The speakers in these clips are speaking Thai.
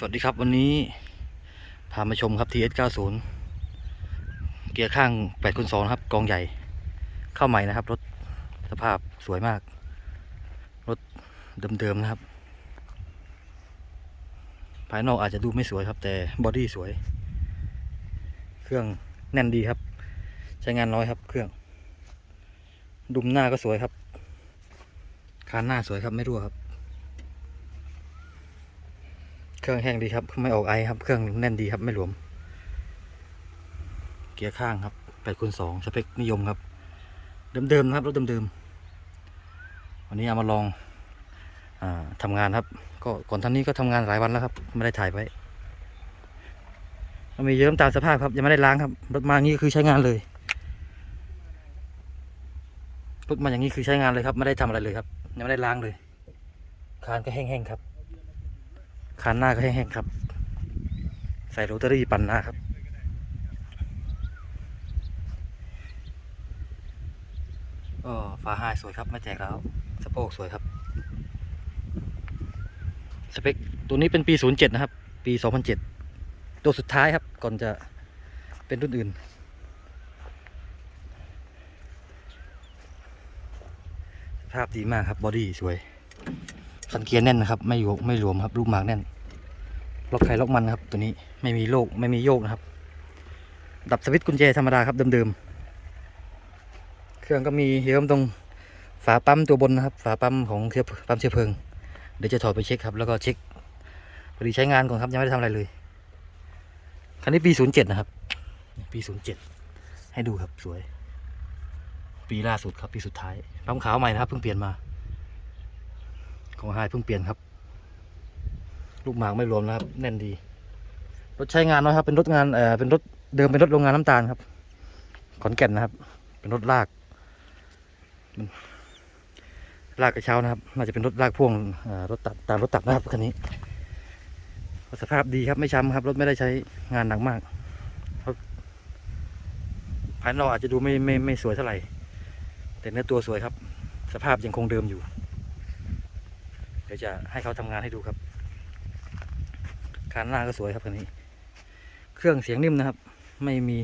สวัสดีครับวันนี้พามาชมครับ TS90 เกียร์ข้าง8คูณ2ครับ กองใหญ่เข้าใหม่นะครับ รถสภาพสวยมาก รถเดิมๆนะครับ ภายนอกอาจจะดูไม่สวยครับ แต่บอดี้สวย เครื่องแน่นดีครับ ใช้งานน้อยครับ เครื่อง ดุมหน้าก็สวยครับคานหน้าสวยครับไม่รั่วครับ เครื่องแห้งดีครับ ไม่ออกไอครับ เครื่องแน่นดีครับ ไม่หลวม เกียร์ข้างครับ8คูณ2สเปคนิยมครับ เดิมๆนะครับรถเดิมๆวันนี้เอามาลองอาทำงานครับ ก็ก่อนท่านนี้ก็ทำงานหลายวันแล้วครับ ไม่ได้ถ่ายไว้มันมีเยิ้มตามสภาพครับ ยังไม่ได้ล้างครับ รถมาอย่างนี้คือใช้งานเลย รถมาอย่างนี้คือใช้งานเลยครับ ไม่ได้ทำอะไรเลยครับ ยังไม่ได้ล้างเลย คานก็แห้งๆครับ คานหน้าก็แห้งๆครับ ใส่โรตารี่ปั่นหน้าครับก็ฝาห้ายสวยครับไม่แจกแล้วสะโพกสวยครับ สเปคตัวนี้เป็นปี 07 นะครับ ปี 2007 ตัวสุดท้ายครับ ก่อนจะเป็นรุ่นอื่นสภาพดีมากครับ บอดี้สวย คันเกียร์แน่นนะครับ ไม่โยกไม่รวมครับลูกหมากแน่นล็อกไขล็อกมันครับ ตัวนี้ไม่มีโลกไม่มีโยกนะครับ ดับสวิตช์กุญแจธรรมดาครับเดิมๆเครื่องก็มีเยิ้มตรงฝาปั๊มตัวบนนะครับ ฝาปั๊มของเชื้อปั๊มเชื้อเพลิง เดี๋ยวจะถอดไปเช็คครับ แล้วก็เช็คพอดีใช้งานก่อนครับยังไม่ได้ทำอะไรเลยคันนี้ปี 07 นะครับ ปี 07 ให้ดูครับสวย ปีล่าสุดครับปีสุดท้ายปั๊มขาวใหม่นะครับเพิ่งเปลี่ยนมา ของไฮเพิ่งเปลี่ยนครับ ลูกหมากไม่รวมนะครับ แน่นดี รถใช้งานน้อยครับ เป็นรถงานเอ่อเป็นรถเดิมเป็นรถโรงงานน้ำตาลครับ ขอนแก่นนะครับ เป็นรถลากลากกระเช้านะครับ น่าจะเป็นรถลากพ่วงรถตัดตามรถตัดนะครับคันนี้สภาพดีครับไม่ช้ำครับ รถไม่ได้ใช้งานหนักมากรถภายนอกอาจจะดูไม่ไม่ไม่สวยเท่าไหร่ แต่เนื้อตัวสวยครับ สภาพยังคงเดิมอยู่ เดี๋ยวจะให้เขาทำงานให้ดูครับคานหน้าก็สวยครับคันนี้ เครื่องเสียงนิ่มนะครับ ไม่มี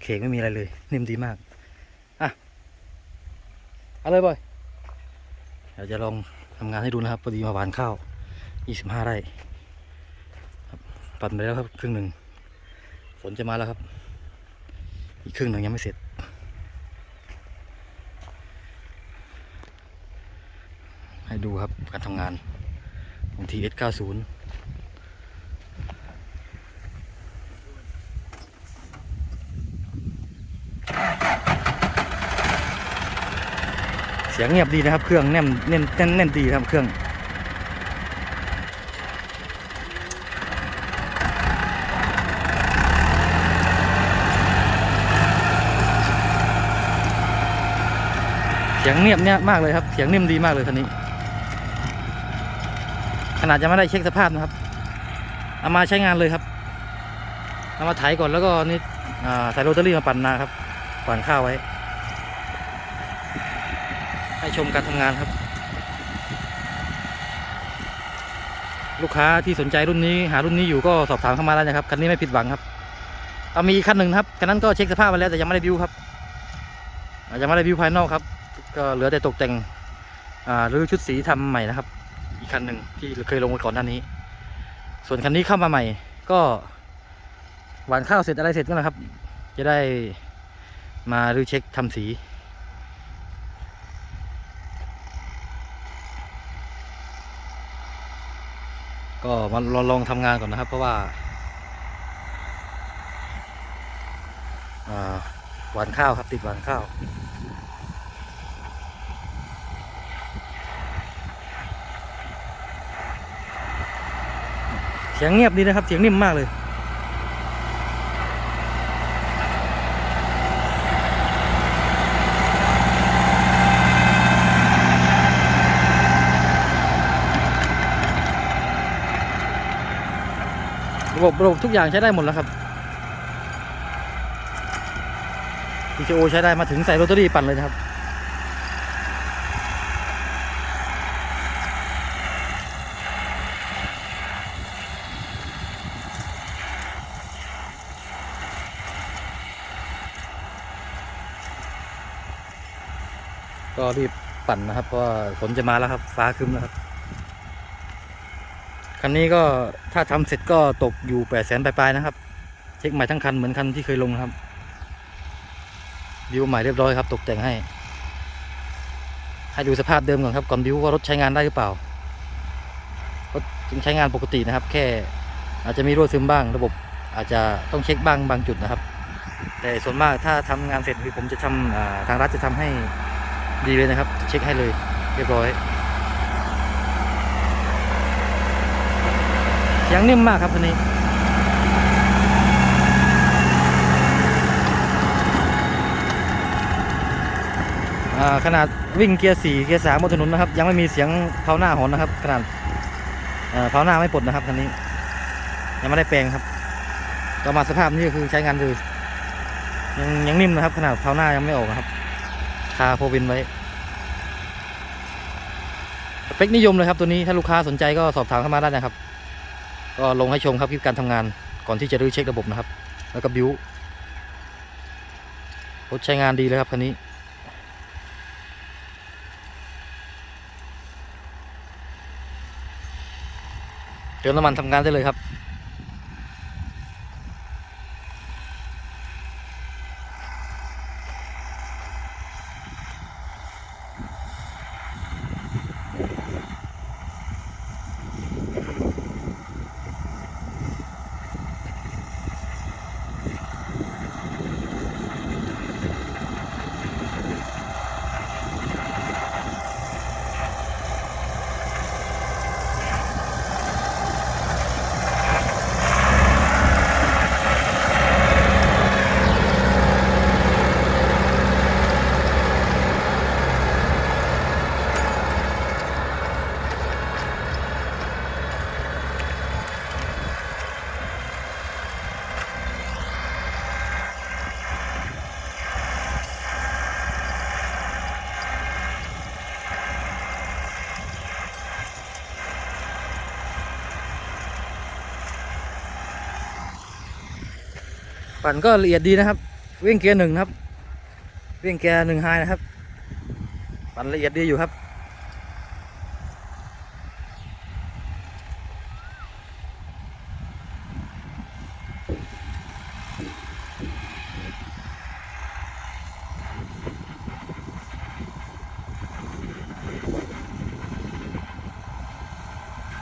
เขกไม่มีอะไรเลย นิ่มดีมากอะเอาเลยบอยเดี๋ยวจะลองทำงานให้ดูนะครับพอดีมาหวานข้าว25ไร่ครับปั่นไปแล้วครับครึ่งหนึ่งฝนจะมาแล้วครับ อีกครึ่งหนึ่งยังไม่เสร็จ ให้ดูครับการทำงานของ TS 90 เสียงเงียบดีนะครับ เครื่องแน่นแน่นแน่นแน่นดีครับเครื่องเสียงเงียบเนี่ยมากเลยครับ เสียงนิ่มดีมากเลยคันนี้ ขนาดยังไม่ได้เช็คสภาพนะครับ เอามาใช้งานเลยครับ เอามาไถก่อนแล้วก็นี่อ่าใส่โรตารี่มาปั่นนาครับ ปั่นข้าวไว้ ให้ชมการทำงานครับ ลูกค้าที่สนใจรุ่นนี้ หารุ่นนี้อยู่ก็สอบถามเข้ามาแล้วนะครับ คันนี้ไม่ผิดหวังครับ เอามีคันหนึ่งครับ คันนั้นก็เช็คสภาพไปแล้วแต่ยังไม่ได้บิวครับยังไม่ได้บิวภายนอกครับ ก็เหลือแต่ตกแต่งอ่าหรือชุดสีทำใหม่นะครับ คันหนึ่งที่เคยลงไปก่อนหน้านี้ ส่วนคันนี้เข้ามาใหม่ ก็หวานข้าวเสร็จอะไรเสร็จก็นะครับ จะได้มารื้อเช็คทำสีก็มาลองลองทำงานก่อนนะครับ เพราะว่าอ่าหวานข้าวครับติดหวานข้าว สียงเงียบดีนะครับ เสียงนิ่มมากเลย ระบบระบบทุกอย่างใช้ได้หมดแล้วครับ PCO ใช้ได้มาถึงใส่โรตารี่ปั่นเลยนะครับ ก็รีบปั่นนะครับ เพราะว่าฝนจะมาแล้วครับ ฟ้าครึ้มแล้วครับคันนี้ก็ถ้าทำเสร็จก็ตกอยู่แปดแสนปลายๆนะครับ เช็คใหม่ทั้งคันเหมือนคันที่เคยลงครับบิวใหม่เรียบร้อยครับ ตกแต่งให้ ให้ดูสภาพเดิมก่อนครับก่อนบิวว่ารถใช้งานได้หรือเปล่ารถยังใช้งานปกตินะครับ แค่อาจจะมีรั่วซึมบ้าง ระบบอาจจะต้องเช็คบ้างบางจุดนะครับ แต่ส่วนมากถ้าทำงานเสร็จคือผมจะทำอ่าทางรัฐจะทำให้ ดีเลยนะครับ เช็คให้เลย เรียบร้อยเสียงนิ่มมากครับคันนี้ขนาดวิ่งเกียร์สี่เกียร์สามบนถนนนะครับ ยังไม่มีเสียงเผาหน้าหอนนะครับ ขนาดเอ่อเผาหน้าไม่ปลดนะครับคันนี้ ยังไม่ได้แปลงครับก็มาสภาพนี้คือใช้งานเลยยังยังนิ่มนะครับ ขนาดเผาหน้ายังไม่ออกครับาโฟวินไว้สเปคนิยมเลยครับตัวนี้ถ้าลูกค้าสนใจก็สอบถามเข้ามาได้นะครับ ก็ลงให้ชมครับคลิปการทำงานก่อนที่จะรื้อเช็คระบบนะครับ แล้วก็บิวรถใช้งานดีเลยครับคันนี้เติมน้ำมันทำงานได้เลยครับ ปั่นก็ละเอียดดีนะครับ วิ่งเกียร์หนึ่งครับ วิ่งเกียร์หนึ่งไฮนะครับ ปั่นละเอียดดีอยู่ครับ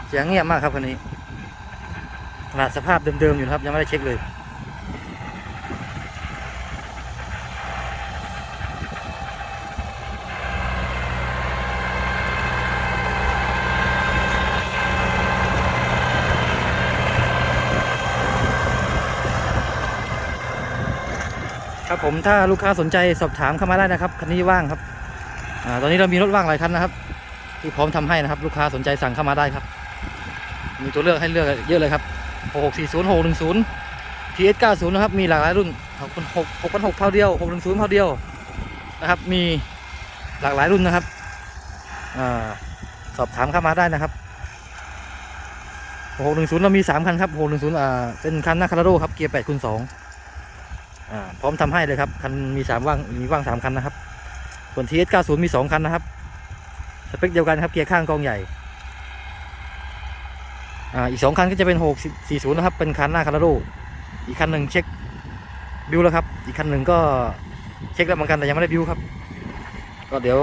เสียงเงียบมากครับคันนี้ขนาดสภาพเดิมๆอยู่นะครับ ยังไม่ได้เช็คเลย ครับผมถ้าลูกค้าสนใจสอบถามเข้ามาได้นะครับคันนี้ว่างครับอาตอนนี้เรามีรถว่างหลายคันนะครับ ที่พร้อมทำให้นะครับ ลูกค้าสนใจสั่งเข้ามาได้ครับ มีตัวเลือกให้เลือกเยอะเลยครับ6640 610 TS 90นะครับมีหลากหลายรุ่น6 6 6 6เท่าเดียว 610เท่าเดียวนะครับ มีหลากหลายรุ่นนะครับอสอบถามเข้ามาได้นะครับ 610 เรามี 3 คันครับ 610อ่าเป็นคันนาคาราโดครับ เกียร์8คูณ2อ่า พร้อมทำให้เลยครับคันมีสามว่างมีว่างสามคันนะครับ ส่วน TS 90 มีสองคันนะครับสเปคเดียวกันครับเกียร์ข้างกองใหญ่อ่าอีกสองคันก็จะเป็น6 40นะครับเป็นคันหน้าคาราโดอีกคันหนึ่งเช็คบิวแล้วครับ อีกคันหนึ่งก็เช็คแล้วเหมือนกันแต่ยังไม่ได้บิวครับ ก็เดี๋ยว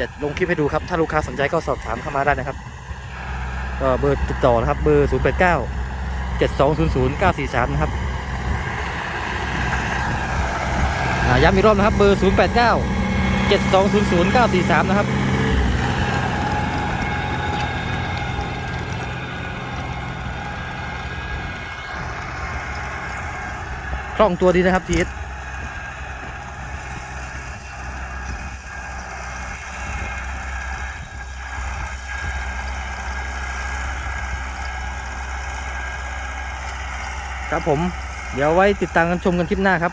จะลงคลิปให้ดูครับ ถ้าลูกค้าสนใจก็สอบถามเข้ามาได้นะครับ ก็เบอร์ติดต่อนะครับเบอร์ 0 8 9 7 2 0 0 9 4 3 นะครับ อ่า ย้ำอีกรอบนะครับเบอร์ 0 8 9 7 2 0 0 9 4 3 นะครับคล่องตัวดีนะครับทีเอสครับผม เดี๋ยวไว้ติดตามกันชมกันคลิปหน้าครับ